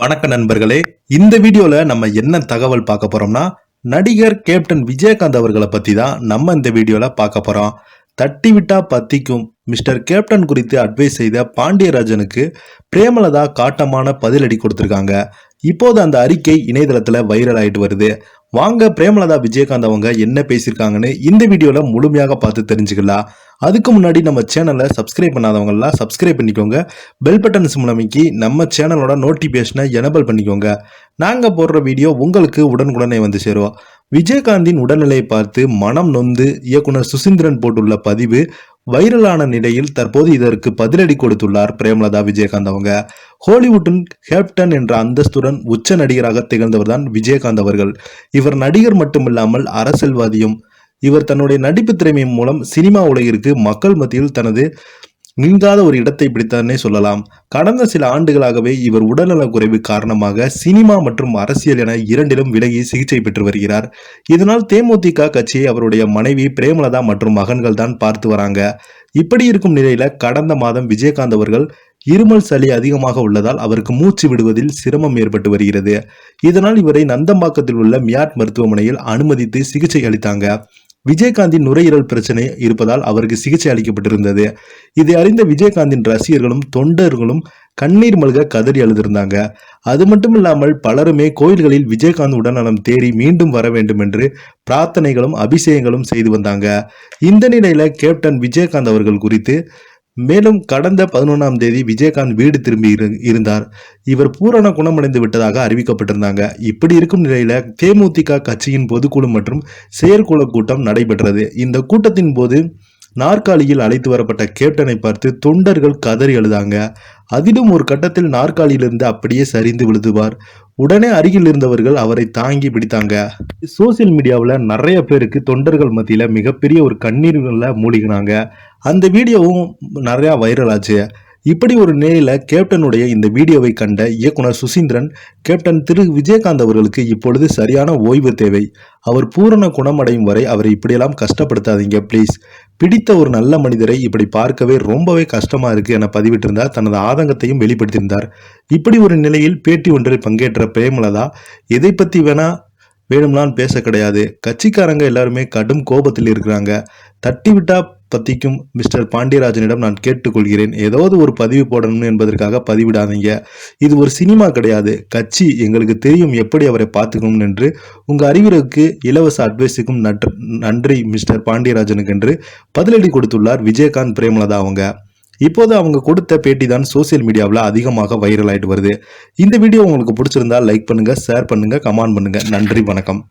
வணக்க நண்பர்களே இந்த வீடியோல நம்ம என்ன தகவல் பார்க்க போறோம்னா நடிகர் கேப்டன் விஜயகாந்த் அவர்களை பத்தி தான் நம்ம இந்த வீடியோல பார்க்க போறோம். தட்டி விட்டா பத்திக்கும். மிஸ்டர் கேப்டன் குறித்து அட்வைஸ் செய்த பாண்டியராஜனுக்கு பிரேமலதா காட்டமான பதிலடி கொடுத்திருக்காங்க. இப்போது அந்த அறிக்கை இணையதளத்தில் வைரல் ஆயிட்டு வருது. வாங்க பிரேமலதா விஜயகாந்த் அவங்க என்ன பேசியிருக்காங்கன்னு இந்த வீடியோல முழுமையாக பார்த்து தெரிஞ்சுக்கலாம். அதுக்கு முன்னாடி நம்ம சேனலை சப்ஸ்கிரைப் பண்ணாதவங்கலாம் சப்ஸ்கிரைப் பண்ணிக்கோங்க. பெல் பட்டன்ஸ் மூலமைக்கு நம்ம சேனலோட நோட்டிஃபிகேஷனை எனபிள் பண்ணிக்கோங்க. நாங்கள் போடுற வீடியோ உங்களுக்கு உடனுக்குடனே வந்து சேருவோம் விஜயகாந்தின் உடல்நிலையை பார்த்து மனம் நொந்து இயக்குனர் சுசீந்திரன் போட்டுள்ள பதிவு வைரலான நிலையில் தற்போது இதற்கு பதிலடி கொடுத்துள்ளார் பிரேமலதா விஜயகாந்த் அவங்க. ஹாலிவுட்டின் கேப்டன் என்ற அந்தஸ்துடன் உச்ச நடிகராக திகழ்ந்தவர் தான் விஜயகாந்த் அவர்கள். இவர் நடிகர் மட்டுமில்லாமல் அரசியல்வாதியும். இவர் தன்னுடைய நடிப்பு திறமையின் மூலம் சினிமா உலகிற்கு மக்கள் மத்தியில் தனது நீங்காத ஒரு இடத்தை பிடித்தார்னே சொல்லலாம். கடந்த சில ஆண்டுகளாகவே இவர் உடல்நலக் குறைவு காரணமாக சினிமா மற்றும் அரசியல் என இரண்டிலும் விலகி சிகிச்சை பெற்று வருகிறார். இதனால் தேமுதிக கட்சியை அவருடைய மனைவி பிரேமலதா மற்றும் மகன்கள் தான் பார்த்து வராங்க. இப்படி இருக்கும் நிலையில கடந்த மாதம் விஜயகாந்த் அவர்கள் இருமல் சளி அதிகமாக உள்ளதால் அவருக்கு மூச்சு விடுவதில் சிரமம் ஏற்பட்டு வருகிறது. இதனால் இவரை நந்தம்பாக்கத்தில் உள்ள மியாட் மருத்துவமனையில் அனுமதித்து சிகிச்சை அளித்தாங்க. விஜயகாந்தின் நுரையீரல் பிரச்சனை இருப்பதால் அவருக்கு சிகிச்சை அளிக்கப்பட்டிருந்தது. இதை அறிந்த விஜயகாந்தின் ரசிகர்களும் தொண்டர்களும் கண்ணீர் மல்க கதறி அழுதிருந்தாங்க. அது மட்டும் இல்லாமல் பலருமே கோயில்களில் விஜயகாந்த் உடல்நலம் தேடி மீண்டும் வர வேண்டும் என்று பிரார்த்தனைகளும் அபிஷேகங்களும் செய்து வந்தாங்க. இந்த நிலையில கேப்டன் விஜயகாந்த் அவர்கள் குறித்து மேலும் கடந்த பதினொன்றாம் தேதி விஜயகாந்த் வீடு திரும்பி இரு- இருந்தார். இவர் பூரண குணமடைந்து விட்டதாக அறிவிக்கப்பட்டிருந்தாங்க. இப்படி இருக்கும் நிலையில தேமுதிக கட்சியின் பொதுக்குழு மற்றும் செயற்குழு கூட்டம் நடைபெற்றது. இந்த கூட்டத்தின் போது நாற்காலியில் அழைத்து வரப்பட்ட கேப்டனை பார்த்து தொண்டர்கள் கதறி அழுதாங்க. அதிலும் ஒரு கட்டத்தில் நாற்காலியிலிருந்து அப்படியே சரிந்து விழுதுவார். உடனே அருகில் இருந்தவர்கள் அவரை தாங்கி பிடித்தாங்க. சோசியல் மீடியாவில் நிறைய பேருக்கு தொண்டர்கள் மத்தியில் மிகப்பெரிய ஒரு கண்ணீர்களில் மூழ்கினாங்க. அந்த வீடியோவும் நிறையா வைரல் ஆச்சு. இப்படி ஒரு நிலையில கேப்டனுடைய இந்த வீடியோவை கண்ட இயக்குனர் சுசீந்திரன் கேப்டன் திரு. விஜயகாந்த் அவர்களுக்கு இப்பொழுது சரியான ஓய்வு தேவை. அவர் பூரண குணமடையும் வரை அவரை இப்படியெல்லாம் கஷ்டப்படுத்தாதீங்க ப்ளீஸ் பிடித்த ஒரு நல்ல மனிதரை இப்படி பார்க்கவே ரொம்பவே கஷ்டமா இருக்கு என பதிவிட்டிருந்தார். தனது ஆதங்கத்தையும் வெளிப்படுத்தியிருந்தார். இப்படி ஒரு நிலையில் பேட்டி ஒன்றில் பங்கேற்ற பிரேமலதா எதை பத்தி வேணா வேணும்னாலும் பேச கிடையாது. கட்சிக்காரங்க எல்லாருமே கடும் கோபத்தில் இருக்கிறாங்க. தட்டி விட்டா பற்றிக்கும் மிஸ்டர் பாண்டியராஜனிடம் நான் கேட்டுக்கொள்கிறேன். ஏதாவது ஒரு பதிவு போடணும் என்பதற்காக பதிவிடாதீங்க. இது ஒரு சினிமா கிடையாது. கட்சி எங்களுக்கு தெரியும் எப்படி அவரை பார்த்துக்கணும் என்று. உங்கள் அறிவுரைக்கு இலவச அட்வைஸுக்கும் நன்றி நன்றி மிஸ்டர் பாண்டியராஜனுக்கு என்று பதிலடி கொடுத்துள்ளார் விஜயகாந்த் பிரேமலதா அவங்க. இப்போது அவங்க கொடுத்த பேட்டி தான் சோசியல் மீடியாவில் அதிகமாக வைரல் ஆகிட்டு வருது. இந்த வீடியோ உங்களுக்கு பிடிச்சிருந்தா லைக் பண்ணுங்கள் ஷேர் பண்ணுங்கள் கமெண்ட் பண்ணுங்கள் நன்றி வணக்கம்.